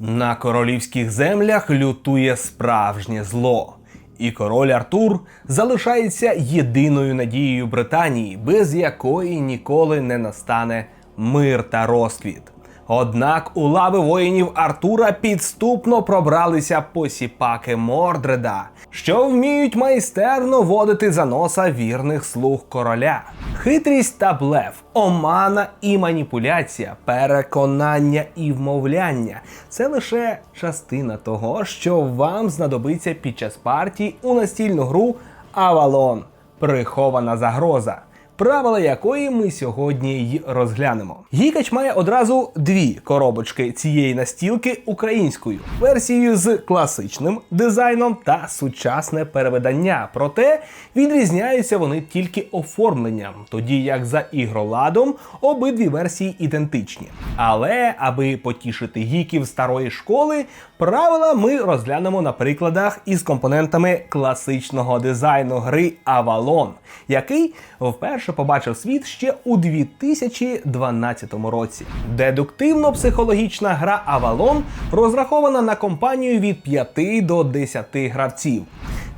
На королівських землях лютує справжнє зло. І король Артур залишається єдиною надією Британії, без якої ніколи не настане мир та розквіт. Однак у лави воїнів Артура підступно пробралися посіпаки Мордреда, що вміють майстерно водити за носа вірних слуг короля. Хитрість та блеф, омана і маніпуляція, переконання і вмовляння це лише частина того, що вам знадобиться під час партії у настільну гру Авалон прихована загроза правила якої ми сьогодні й розглянемо. Гікач має одразу дві коробочки цієї настілки українською версією з класичним дизайном та сучасне перевидання. Проте відрізняються вони тільки оформленням, тоді як за ігроладом обидві версії ідентичні. Але аби потішити гіків старої школи, правила ми розглянемо на прикладах із компонентами класичного дизайну гри Avalon, який вперше побачив світ ще у 2012 році. Дедуктивно-психологічна гра Avalon розрахована на компанію від 5 до 10 гравців.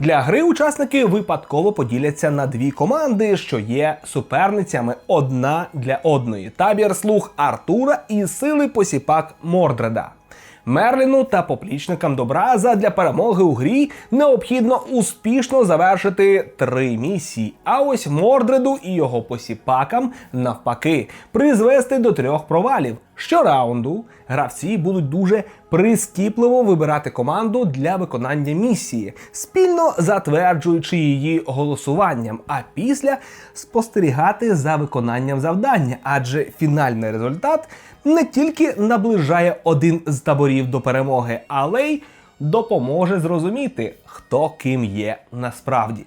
Для гри учасники випадково поділяться на дві команди, що є суперницями одна для одної: табір слуг Артура і сили посіпак Мордреда. Мерліну та поплічникам добра задля перемоги у грі необхідно успішно завершити три місії. А ось Мордреду і його посіпакам навпаки призвести до трьох провалів. Щораунду гравці будуть дуже прискіпливо вибирати команду для виконання місії, спільно затверджуючи її голосуванням, а після спостерігати за виконанням завдання, адже фінальний результат не тільки наближає один з таборів до перемоги, але й допоможе зрозуміти, хто ким є насправді.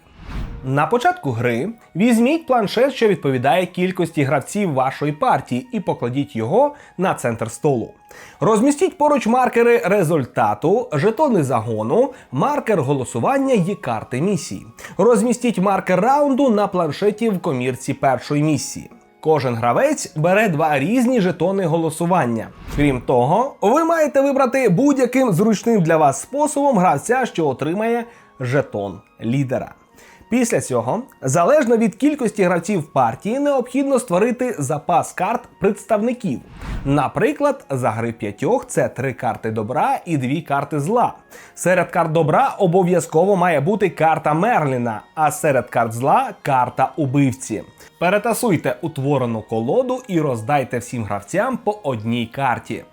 На початку гри візьміть планшет, що відповідає кількості гравців вашої партії, і покладіть його на центр столу. Розмістіть поруч маркери результату, жетони загону, маркер голосування і карти місії. Розмістіть маркер раунду на планшеті в комірці першої місії. Кожен гравець бере два різні жетони голосування. Крім того, ви маєте вибрати будь-яким зручним для вас способом гравця, що отримає жетон лідера. Після цього, залежно від кількості гравців партії, необхідно створити запас карт представників. Наприклад, за гри п'ятьох це три карти добра і дві карти зла. Серед карт добра обов'язково має бути карта Мерліна, а серед карт зла карта убивці. Перетасуйте утворену колоду і роздайте всім гравцям по одній карті.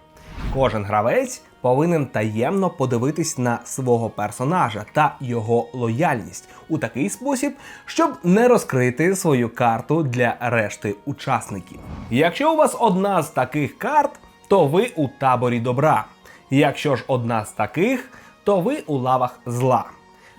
Кожен гравець повинен таємно подивитись на свого персонажа та його лояльність у такий спосіб, щоб не розкрити свою карту для решти учасників. Якщо у вас одна з таких карт, то ви у таборі добра. Якщо ж одна з таких, то ви у лавах зла.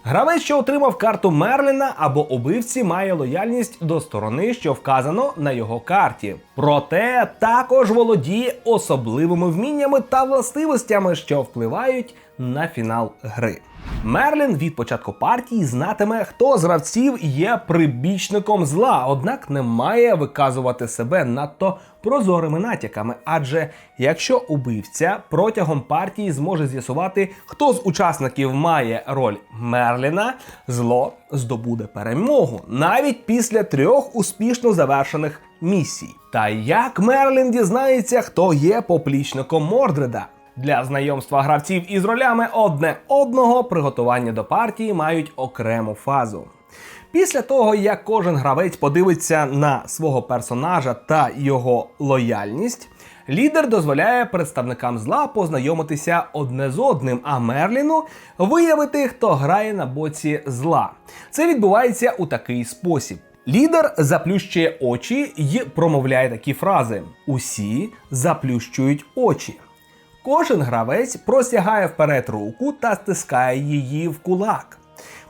Гравець, що отримав карту Мерліна або убивці, має лояльність до сторони, що вказано на його карті. Проте також володіє особливими вміннями та властивостями, що впливають на фінал гри. Мерлін від початку партії знатиме, хто з гравців є прибічником зла, однак не має виказувати себе надто прозорими натяками. Адже якщо убивця протягом партії зможе з'ясувати, хто з учасників має роль Мерліна, зло здобуде перемогу навіть після трьох успішно завершених місій. Та як Мерлін дізнається, хто є поплічником Мордреда? Для знайомства гравців із ролями одне одного приготування до партії мають окрему фазу. Після того, як кожен гравець подивиться на свого персонажа та його лояльність, лідер дозволяє представникам зла познайомитися одне з одним, а Мерліну виявити, хто грає на боці зла. Це відбувається у такий спосіб. Лідер заплющує очі й промовляє такі фрази: усі заплющують очі. Кожен гравець простягає вперед руку та стискає її в кулак.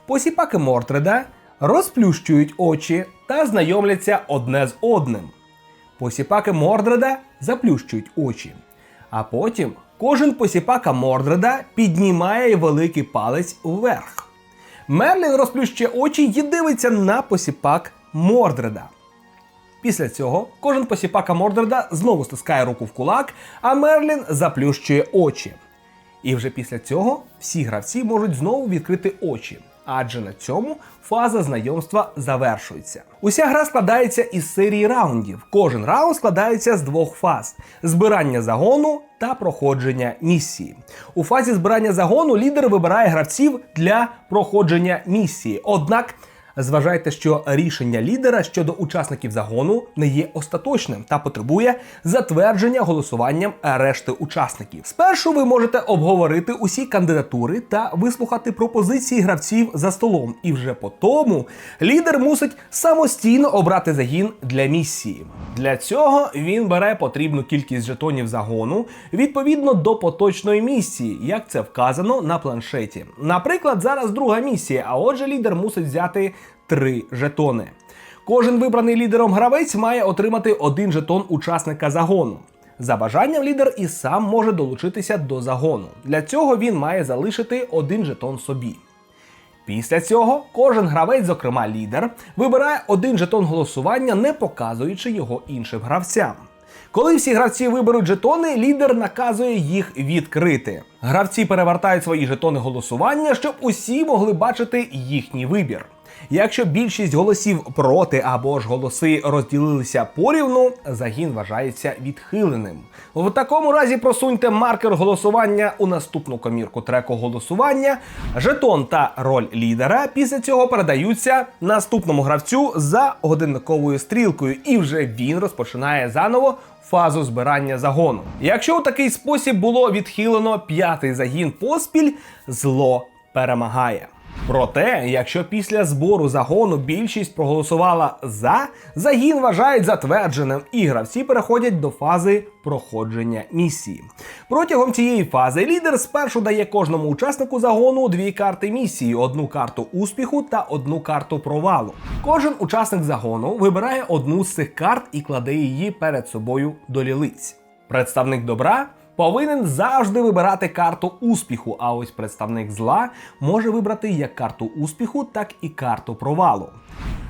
Посіпаки Мортреда розплющують очі та знайомляться одне з одним. Посіпаки Мордреда заплющують очі. А потім кожен посіпака Мордреда піднімає великий палець вверх. Мерлін розплющує очі і дивиться на посіпак Мордреда. Після цього кожен посіпака Мордреда знову стискає руку в кулак, а Мерлін заплющує очі. І вже після цього всі гравці можуть знову відкрити очі, адже на цьому фаза знайомства завершується. Уся гра складається із серії раундів. Кожен раунд складається з двох фаз: збирання загону та проходження місії. У фазі збирання загону лідер вибирає гравців для проходження місії. Однак Зважайте, що рішення лідера щодо учасників загону не є остаточним та потребує затвердження голосуванням решти учасників. Спершу ви можете обговорити усі кандидатури та вислухати пропозиції гравців за столом, і вже по тому лідер мусить самостійно обрати загін для місії. Для цього він бере потрібну кількість жетонів загону відповідно до поточної місії, як це вказано на планшеті. Наприклад, зараз друга місія, а отже, лідер мусить взяти три жетони. Кожен вибраний лідером гравець має отримати один жетон учасника загону. За бажанням лідер і сам може долучитися до загону. Для цього він має залишити один жетон собі. Після цього кожен гравець, зокрема лідер, вибирає один жетон голосування, не показуючи його іншим гравцям. Коли всі гравці виберуть жетони, лідер наказує їх відкрити. Гравці перевертають свої жетони голосування, щоб усі могли бачити їхній вибір. Якщо більшість голосів проти або ж голоси розділилися порівну, загін вважається відхиленим. В такому разі просуньте маркер голосування у наступну комірку треку голосування. Жетон та роль лідера після цього передаються наступному гравцю за годинниковою стрілкою, і вже він розпочинає заново фазу збирання загону. Якщо у такий спосіб було відхилено п'ятий загін поспіль, зло перемагає. Проте, якщо після збору загону більшість проголосувала за, загін вважають затвердженим, і гравці переходять до фази проходження місії. Протягом цієї фази лідер спершу дає кожному учаснику загону дві карти місії: одну карту успіху та одну карту провалу. Кожен учасник загону вибирає одну з цих карт і кладе її перед собою до лілиць. Представник добра повинен завжди вибирати карту успіху, а ось представник зла може вибрати як карту успіху, так і карту провалу.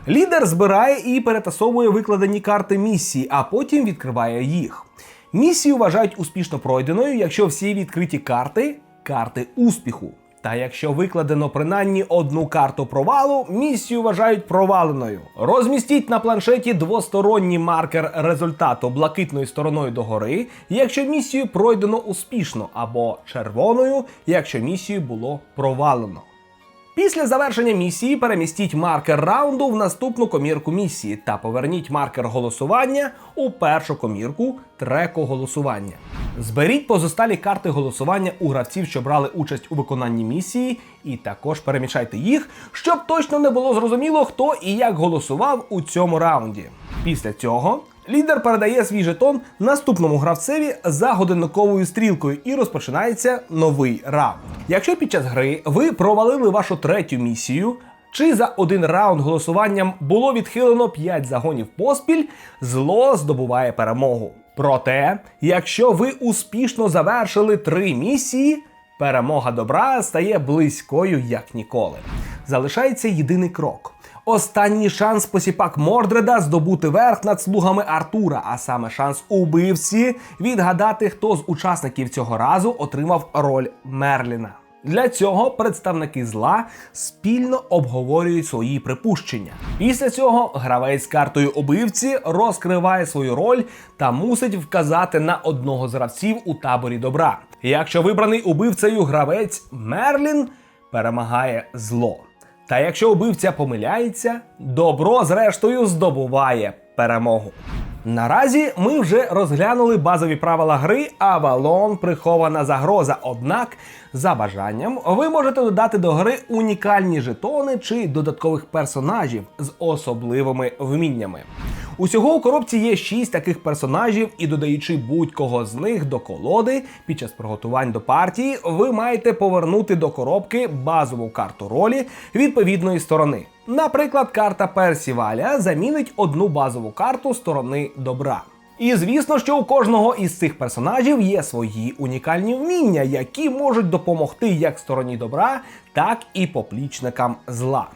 Лідер збирає і перетасовує викладені карти місії, а потім відкриває їх. Місію вважають успішно пройденою, якщо всі відкриті карти карти успіху. Та якщо викладено принаймні одну карту провалу, місію вважають проваленою. Розмістіть на планшеті двосторонній маркер результату блакитною стороною догори, якщо місію пройдено успішно, або червоною, якщо місію було провалено. Після завершення місії перемістіть маркер раунду в наступну комірку місії та поверніть маркер голосування у першу комірку треку голосування. Зберіть позосталі карти голосування у гравців, що брали участь у виконанні місії, і також перемішайте їх, щоб точно не було зрозуміло, хто і як голосував у цьому раунді. Після цього лідер передає свій жетон наступному гравцеві за годинниковою стрілкою і розпочинається новий раунд. Якщо під час гри ви провалили вашу третю місію. Чи за один раунд голосуванням було відхилено 5 загонів поспіль, зло здобуває перемогу. Проте, якщо ви успішно завершили три місії, перемога добра стає близькою як ніколи. Залишається єдиний крок. Останній шанс посіпак Мордреда здобути верх над слугами Артура, а саме шанс убивці відгадати, хто з учасників цього разу отримав роль Мерліна. Для цього представники зла спільно обговорюють свої припущення. Після цього гравець картою убивці розкриває свою роль та мусить вказати на одного з гравців у таборі добра. Якщо вибраний убивцею гравець Мерлін перемагає зло. Та якщо убивця помиляється, добро зрештою здобуває перемогу. Наразі ми вже розглянули базові правила гри Авалон прихована загроза. Однак, за бажанням, ви можете додати до гри унікальні жетони чи додаткових персонажів з особливими вміннями. Усього у коробці є 6 таких персонажів, і додаючи будь-кого з них до колоди під час приготувань до партії, ви маєте повернути до коробки базову карту ролі відповідної сторони. Наприклад, карта Персіваля замінить одну базову карту сторони добра. І звісно, що у кожного із цих персонажів є свої унікальні вміння, які можуть допомогти як стороні добра, так і поплічникам зла.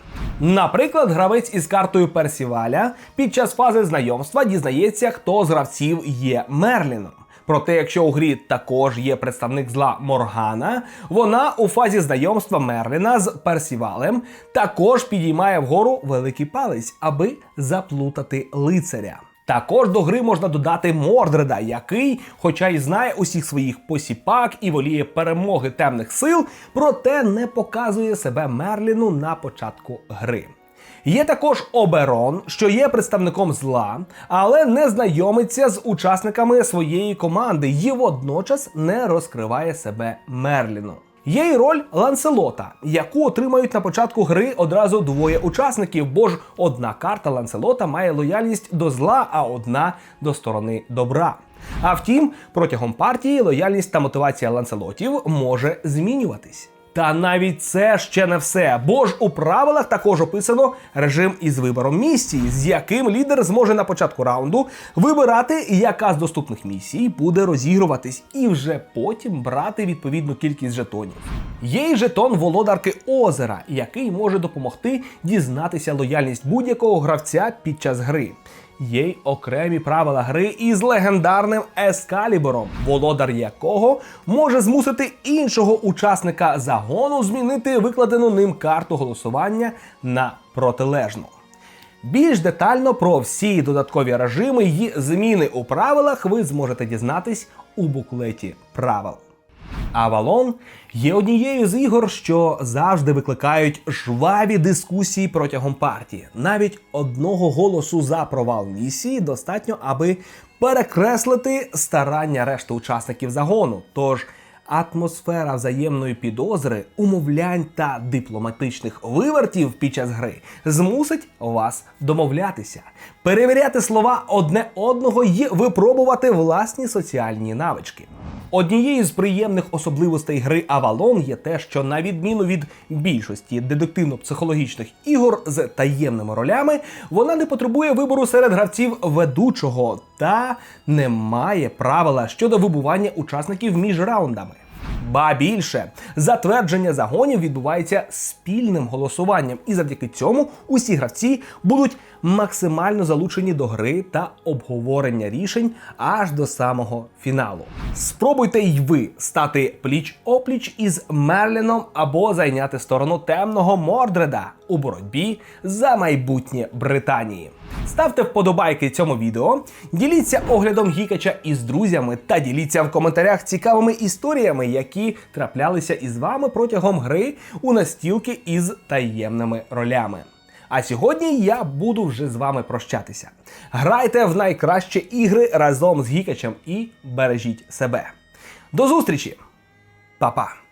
Наприклад, гравець із картою Персіваля під час фази знайомства дізнається, хто з гравців є Мерліном. Проте, якщо у грі також є представник зла Моргана, вона у фазі знайомства Мерліна з Персівалем також підіймає вгору великий палець, аби заплутати лицаря. Також до гри можна додати Мордреда, який, хоча й знає усіх своїх посіпак і воліє перемоги темних сил, проте не показує себе Мерліну на початку гри. Є також Оберон, що є представником зла, але не знайомиться з учасниками своєї команди і водночас не розкриває себе Мерліну. Є й роль Ланселота, яку отримають на початку гри одразу двоє учасників, бо ж одна карта Ланселота має лояльність до зла, а одна до сторони добра. А втім, протягом партії лояльність та мотивація ланселотів може змінюватись. Та навіть це ще не все, бо ж у правилах також описано режим із вибором місії, з яким лідер зможе на початку раунду вибирати, яка з доступних місій буде розігруватись, і вже потім брати відповідну кількість жетонів. Є й жетон володарки озера, який може допомогти дізнатися лояльність будь-якого гравця під час гри. Є й окремі правила гри із легендарним ескалібором, володар якого може змусити іншого учасника загону змінити викладену ним карту голосування на протилежну. Більш детально про всі додаткові режими і зміни у правилах ви зможете дізнатись у буклеті правил. Авалон є однією з ігор, що завжди викликають жваві дискусії протягом партії. Навіть одного голосу за провал місії достатньо, аби перекреслити старання решти учасників загону. Тож атмосфера взаємної підозри, умовлянь та дипломатичних вивертів під час гри змусить вас домовлятися, перевіряти слова одне одного і випробувати власні соціальні навички. Однією з приємних особливостей гри Avalon є те, що на відміну від більшості детективно-психологічних ігор з таємними ролями, вона не потребує вибору серед гравців ведучого та не має правила щодо вибування учасників між раундами. Ба більше затвердження загонів відбувається спільним голосуванням, і завдяки цьому усі гравці будуть максимально залучені до гри та обговорення рішень аж до самого фіналу. Спробуйте й ви стати пліч опліч із Мерліном або зайняти сторону темного Мордреда у боротьбі за майбутнє Британії. Ставте вподобайки цьому відео, діліться оглядом гікача із друзями та діліться в коментарях цікавими історіями, які траплялися із вами протягом гри у настілки із таємними ролями. А сьогодні я буду вже з вами прощатися. Грайте в найкращі ігри разом з гікачем і бережіть себе. До зустрічі, Па-па!